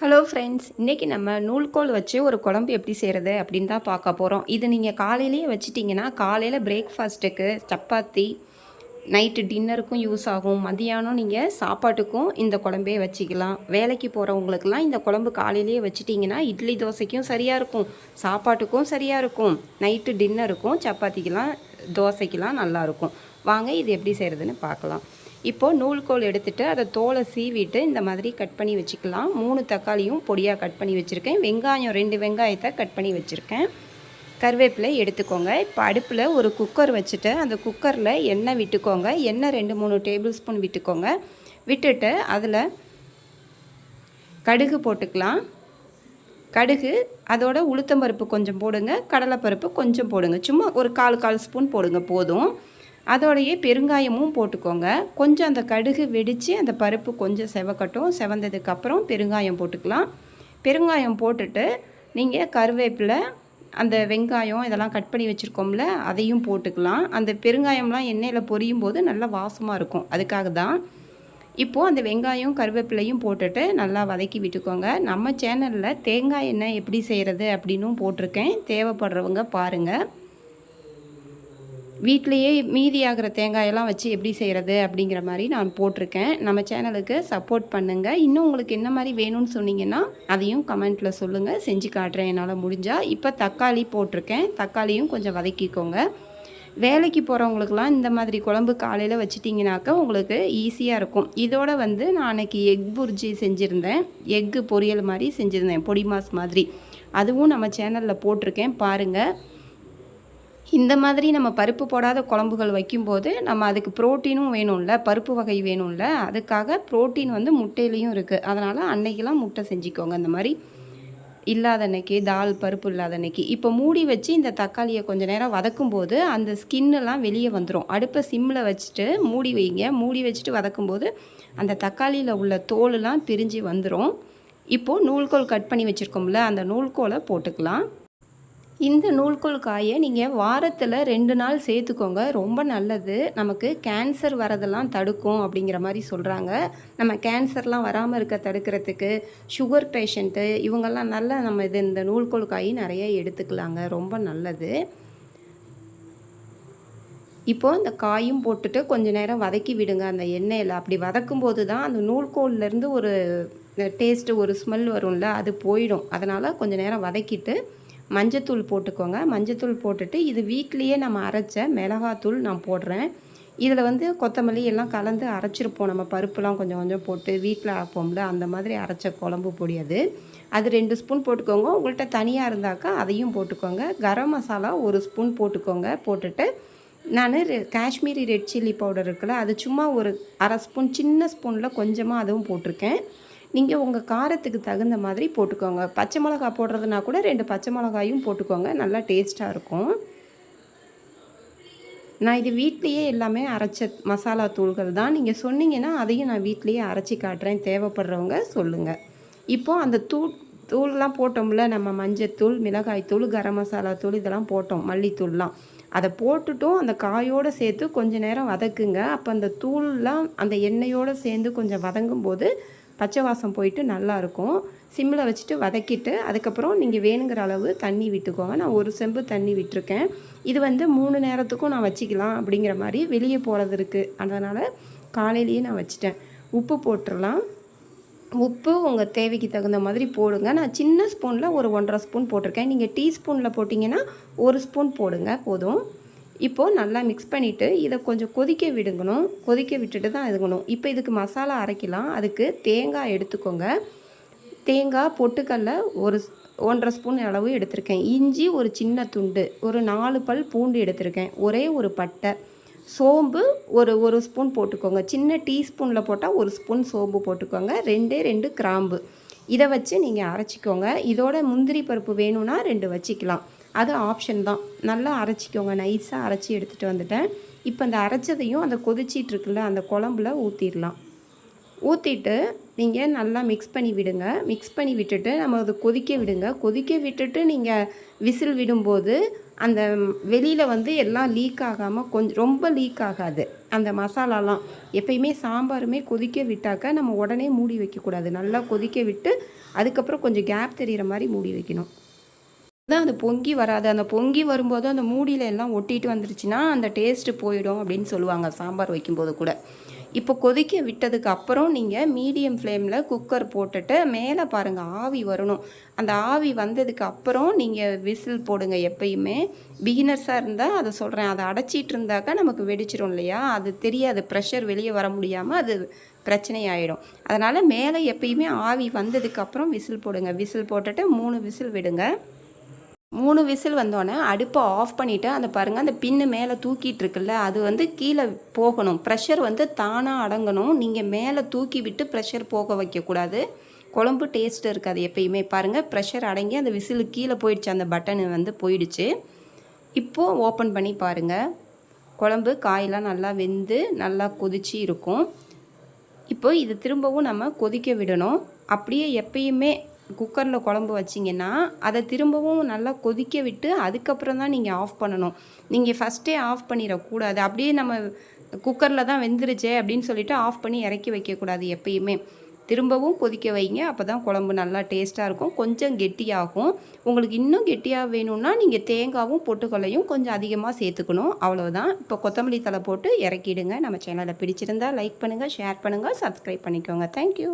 Hello friends இன்றைக்கி நம்ம நூல்கோல் வச்சு ஒரு குழம்பு எப்படி செய்கிறது அப்படின்னு தான் பார்க்க போகிறோம் இது நீங்கள் காலையிலேயே வச்சுட்டிங்கன்னா காலையில் பிரேக்ஃபாஸ்ட்டுக்கு சப்பாத்தி நைட்டு டின்னருக்கும் யூஸ் ஆகும். மதியானம் நீங்கள் சாப்பாட்டுக்கும் இந்த குழம்பே வச்சுக்கலாம். வேலைக்கு போகிறவங்களுக்கெல்லாம் இந்த குழம்பு காலையிலேயே வச்சுட்டிங்கன்னா இட்லி தோசைக்கும் சரியாக இருக்கும். சாப்பாட்டுக்கும் சரியாக இருக்கும். நைட்டு டின்னருக்கும் சப்பாத்திக்கெலாம் தோசைக்கெலாம் நல்லாயிருக்கும் வாங்க இது எப்படி செய்கிறதுன்னு பார்க்கலாம். இப்போது நூல்கோல் எடுத்துகிட்டு அதை தோலை சீவிட்டு இந்த மாதிரி கட் பண்ணி வச்சுக்கலாம். மூணு தக்காளியும் பொடியாக கட் பண்ணி வச்சுருக்கேன். வெங்காயம் ரெண்டு வெங்காயத்தை கட் பண்ணி வச்சுருக்கேன். கருவேப்பிலை எடுத்துக்கோங்க. இப்போ அடுப்பில் ஒரு குக்கர் வச்சுட்டு அந்த குக்கரில் எண்ணெய் விட்டுக்கோங்க. எண்ணெய் ரெண்டு மூணு டேபிள் ஸ்பூன் விட்டுக்கோங்க. விட்டுட்டு அதில் கடுகு போட்டுக்கலாம். கடுகு அதோட உளுத்தம்பருப்பு கொஞ்சம் போடுங்க. கடலைப்பருப்பு கொஞ்சம் போடுங்க. சும்மா ஒரு கால் கால் ஸ்பூன் போடுங்க. போதும். அதோடையே பெருங்காயமும் போட்டுக்கோங்க. கொஞ்சம் அந்த கடுகு வெடித்து அந்த பருப்பு கொஞ்சம் செவக்கட்டும். செவந்ததுக்கப்புறம் பெருங்காயம் போட்டுக்கலாம். பெருங்காயம் போட்டுட்டு நீங்கள் கருவேப்பிலை அந்த வெங்காயம் இதெல்லாம் கட் பண்ணி வச்சுருக்கோம்ல அதையும் போட்டுக்கலாம். அந்த பெருங்காயம்லாம் எண்ணெயில் பொரியும் போது நல்லா வாசமாக இருக்கும். அதுக்காக தான் இப்போது அந்த வெங்காயம் கருவேப்பிலையும் போட்டுட்டு நல்லா வதக்கி விட்டுக்கோங்க. நம்ம சேனலில் தேங்காய் எண்ணெய் எப்படி செய்கிறது அப்படின்னும் போட்டிருக்கேன். தேவைப்படுறவங்க பாருங்கள் வீட்டிலையே மீதியாகிற தேங்காயெல்லாம் வச்சு எப்படி செய்கிறது அப்படிங்கிற மாதிரி நான் போட்டிருக்கேன். நம்ம சேனலுக்கு சப்போர்ட் பண்ணுங்கள் இன்னும் உங்களுக்கு என்ன மாதிரி வேணும்னு சொன்னீங்கன்னா அதையும் கமெண்ட்டில் சொல்லுங்கள் செஞ்சு காட்டுறேன் என்னால் முடிஞ்சால் இப்போ தக்காளி போட்டிருக்கேன். தக்காளியும் கொஞ்சம் வதக்கிக்கோங்க. வேலைக்கு போகிறவங்களுக்குலாம் இந்த மாதிரி குழம்பு காலையில் வச்சிட்டிங்கனாக்கா உங்களுக்கு ஈஸியாக இருக்கும். இதோட வந்து நான் அன்றைக்கி எக் புர்ஜி செஞ்சுருந்தேன். எக்கு பொரியல் மாதிரி செஞ்சுருந்தேன். பொடி மாஸ் மாதிரி. அதுவும் நம்ம சேனலில் போட்டிருக்கேன். பாருங்கள் இந்த மாதிரி நம்ம பருப்பு போடாத குழம்புகள் வைக்கும்போது நம்ம அதுக்கு ப்ரோட்டீனும் வேணும்ல பருப்பு வகை வேணும்ல அதுக்காக ப்ரோட்டீன் வந்து முட்டையிலையும் இருக்குது அதனால் அன்னைக்கெலாம் முட்டை செஞ்சுக்கோங்க. இந்த மாதிரி இல்லாத அன்னைக்கு தால் பருப்பு இல்லாத அன்னைக்கு. இப்போ மூடி வச்சு இந்த தக்காளியை கொஞ்சம் நேரம் வதக்கும் போது அந்த ஸ்கின்னெல்லாம் வெளியே வந்துடும் அடுப்பை சிம்மில் வச்சுட்டு மூடி வைங்க. மூடி வச்சுட்டு வதக்கும்போது அந்த தக்காளியில் உள்ள தோலெலாம் பிரிஞ்சு வந்துடும் இப்போது நூல்கோல் கட் பண்ணி வச்சுருக்கோம்ல அந்த நூல்கோலை போட்டுக்கலாம். இந்த நூல்கோல் காயை நீங்கள் வாரத்தில் ரெண்டு நாள் சேர்த்துக்கோங்க. ரொம்ப நல்லது. நமக்கு கேன்சர் வரதெல்லாம் தடுக்கும் அப்படிங்கிற மாதிரி சொல்கிறாங்க நம்ம கேன்சர்லாம் வராமல் இருக்க தடுக்கிறதுக்கு சுகர் பேஷண்ட்டு இவங்கெல்லாம் நல்லா நம்ம இது இந்த நூல்கோல் காய் நிறைய எடுத்துக்கலாங்க. ரொம்ப நல்லது. இப்போது இந்த காயும் போட்டுட்டு கொஞ்சம் நேரம் வதக்கி விடுங்க. அந்த எண்ணெயில் அப்படி வதக்கும் போது தான் அந்த நூல்கோல்லேருந்து ஒரு டேஸ்ட்டு ஒரு ஸ்மெல் வரும்ல அது போயிடும். அதனால் கொஞ்சம் நேரம் வதக்கிட்டு மஞ்சத்தூள் போட்டுக்கோங்க. மஞ்சத்தூள் போட்டுட்டு இது வீட்லேயே நம்ம அரைச்ச மிளகாத்தூள் நான் போடுறேன். இதில் வந்து கொத்தமல்லி எல்லாம் கலந்து அரைச்சிருப்போம். நம்ம பருப்புலாம் கொஞ்சம் கொஞ்சம் போட்டு வீட்டில் ஆப்போம்ல அந்த மாதிரி அரைச்ச குழம்பு பொடி அது. அது ரெண்டு ஸ்பூன் போட்டுக்கோங்க. உங்கள்கிட்ட தனியாக இருந்தாக்கா அதையும் போட்டுக்கோங்க. கரம் மசாலா ஒரு ஸ்பூன் போட்டுக்கோங்க. போட்டுட்டு நான் காஷ்மீரி ரெட் சில்லி பவுடர் இருக்குல்ல அது சும்மா ஒரு அரை ஸ்பூன் சின்ன ஸ்பூனில் கொஞ்சமாக அதுவும் போட்டிருக்கேன். நீங்கள் உங்கள் காரத்துக்கு தகுந்த மாதிரி போட்டுக்கோங்க. பச்சை மிளகா போடுறதுனா கூட ரெண்டு பச்சை மிளகாயும் போட்டுக்கோங்க. நல்லா டேஸ்ட்டாக இருக்கும். நான் இது வீட்லேயே எல்லாமே அரைச்ச மசாலா தூள்கள் தான். நீங்கள் சொன்னீங்கன்னா அதையும் நான் வீட்லேயே அரைச்சி காட்டுறேன். தேவைப்படுறவங்க சொல்லுங்கள் இப்போது அந்த தூள் தூள்லாம் போட்டோம்ல நம்ம மஞ்சத்தூள் மிளகாய்த்தூள் கரம் மசாலா தூள் இதெல்லாம் போட்டோம். மல்லித்தூள்லாம். அதை போட்டுட்டும் அந்த காயோடு சேர்த்து கொஞ்சம் நேரம் வதக்குங்க. அப்போ அந்த தூள்லாம் அந்த எண்ணெயோடு சேர்ந்து கொஞ்சம் வதங்கும் போது பச்சை வாசம் போயிட்டு நல்லாயிருக்கும். சிம்மில் வச்சுட்டு வதக்கிட்டு அதுக்கப்புறம் நீங்கள் வேணுங்கிற அளவு தண்ணி விட்டுக்கோங்க. நான் ஒரு செம்பு தண்ணி விட்டுருக்கேன். இது வந்து மூணு நேரத்துக்கும் நான் வச்சுக்கலாம் அப்படிங்கிற மாதிரி வெளியே போகிறது இருக்குது அதனால் காலையிலேயே நான் வச்சுட்டேன். உப்பு போட்டுடலாம். உப்பு உங்கள் தேவைக்கு தகுந்த மாதிரி போடுங்க. நான் சின்ன ஸ்பூனில் ஒரு ஒன்றரை ஸ்பூன் போட்டிருக்கேன். நீங்கள் டீஸ்பூனில் போட்டிங்கன்னா ஒரு ஸ்பூன் போடுங்க. போதும். இப்போது நல்லா மிக்ஸ் பண்ணிவிட்டு இதை கொஞ்சம் கொதிக்க விடுங்கணும். கொதிக்க விட்டுட்டு தான் இதுங்கணும் இப்போ இதுக்கு மசாலா அரைக்கலாம். அதுக்கு தேங்காய் எடுத்துக்கோங்க. தேங்காய் பொட்டுக்கல்ல ஒரு ஒன்றரை ஸ்பூன் அளவு எடுத்திருக்கேன். இஞ்சி ஒரு சின்ன துண்டு ஒரு நாலு பல் பூண்டு எடுத்திருக்கேன். ஒரே ஒரு பட்டை. சோம்பு ஒரு ஒரு ஸ்பூன் போட்டுக்கோங்க. சின்ன டீஸ்பூனில் போட்டால் ஒரு ஸ்பூன் சோம்பு போட்டுக்கோங்க. ரெண்டே ரெண்டு கிராம்பு. இதை வச்சு நீங்கள் அரைச்சிக்கோங்க. இதோட முந்திரி பருப்பு வேணும்னா ரெண்டு வச்சுக்கலாம். அது ஆப்ஷன் தான். நல்லா அரைச்சிக்கோங்க. நைஸாக அரைச்சி எடுத்துகிட்டு வந்துட்டேன். இப்போ அந்த அரைச்சதையும் அந்த கொதிச்சிட்ருக்குல்ல அந்த குழம்புல ஊற்றிடலாம் ஊற்றிட்டு நீங்கள் நல்லா மிக்ஸ் பண்ணி விடுங்க. மிக்ஸ் பண்ணி விட்டுட்டு நம்ம அதை கொதிக்க விடுங்க. கொதிக்க விட்டுட்டு நீங்கள் விசில் விடும்போது அந்த வெளியில் வந்து எல்லாம் லீக் ஆகாமல் கொஞ்சம் ரொம்ப லீக் ஆகாது. அந்த மசாலாலாம். எப்பயுமே சாம்பாருமே கொதிக்க விட்டாக்க நம்ம உடனே மூடி வைக்கக்கூடாது. நல்லா கொதிக்க விட்டு அதுக்கப்புறம் கொஞ்சம் கேப் தெரிகிற மாதிரி மூடி வைக்கணும். தான் அது பொங்கி வராது. அந்த பொங்கி வரும்போது அந்த மூடியில எல்லாம் ஒட்டிட்டு வந்துருச்சுன்னா அந்த டேஸ்ட்டு போயிடும் அப்படின்னு சொல்லுவாங்க சாம்பார் வைக்கும்போது கூட. இப்போ கொதிக்க விட்டதுக்கு அப்புறம் நீங்கள் மீடியம் ஃப்ளேமில் குக்கர் போட்டுட்டு மேலே பாருங்கள் ஆவி வரணும். அந்த ஆவி வந்ததுக்கு அப்புறம் நீங்கள் விசில் போடுங்க எப்பயுமே. பிகினர்ஸாக இருந்தால் அதை சொல்கிறேன் அதை அடைச்சிட்டு இருந்தாக்கா நமக்கு வெடிச்சிரும் இல்லையா? அது தெரியாது. ப்ரெஷர் வெளியே வர முடியாமல் அது பிரச்சனை ஆகிடும் அதனால் மேலே எப்பயுமே ஆவி வந்ததுக்கு அப்புறம் விசில் போடுங்க. விசில் போட்டுட்டு மூணு விசில் விடுங்க. மூணு விசில் வந்தோடனே அடுப்பை ஆஃப் பண்ணிவிட்டு அந்த பாருங்கள் அந்த பின்னு மேலே தூக்கிட்டு இருக்குல்ல அது வந்து கீழே போகணும். ப்ரெஷர் வந்து தானாக அடங்கணும். நீங்கள் மேலே தூக்கி விட்டு ப்ரெஷர் போக வைக்கக்கூடாது. குழம்பு டேஸ்ட்டு இருக்காது எப்பயுமே. பாருங்கள் ப்ரெஷர் அடங்கி அந்த விசிலு கீழே போயிடுச்சு அந்த பட்டனு வந்து போயிடுச்சு. இப்போது ஓப்பன் பண்ணி பாருங்கள் குழம்பு காயெல்லாம் நல்லா வெந்து நல்லா கொதிச்சு இருக்கும். இப்போ இது திரும்பவும் நம்ம கொதிக்க விடணும். அப்படியே எப்பயுமே குக்கரில் குழம்பு வச்சிங்கன்னா அதை திரும்பவும் நல்லா கொதிக்க விட்டு அதுக்கப்புறம் தான் நீங்கள் ஆஃப் பண்ணணும். நீங்கள் ஃபஸ்ட்டே ஆஃப் பண்ணிடக்கூடாது அப்படியே நம்ம குக்கரில் தான் வெந்துருச்சே அப்படின்னு சொல்லிவிட்டு ஆஃப் பண்ணி இறக்கி வைக்கக்கூடாது எப்பயுமே. திரும்பவும் கொதிக்க வைங்க. அப்போ தான் குழம்பு நல்லா டேஸ்ட்டாக இருக்கும். கொஞ்சம் கெட்டியாகும். உங்களுக்கு இன்னும் கெட்டியாக வேணும்னா நீங்கள் தேங்காவும் பொட்டுக்கொள்ளையும் கொஞ்சம் அதிகமாக சேர்த்துக்கணும். அவ்வளோதான் இப்போ கொத்தமல்லி தலை போட்டு இறக்கிடுங்க. நம்ம சேனலை பிடிச்சிருந்தா லைக் பண்ணுங்கள் ஷேர் பண்ணுங்கள் சப்ஸ்கிரைப் பண்ணிக்கோங்க. தேங்க்யூ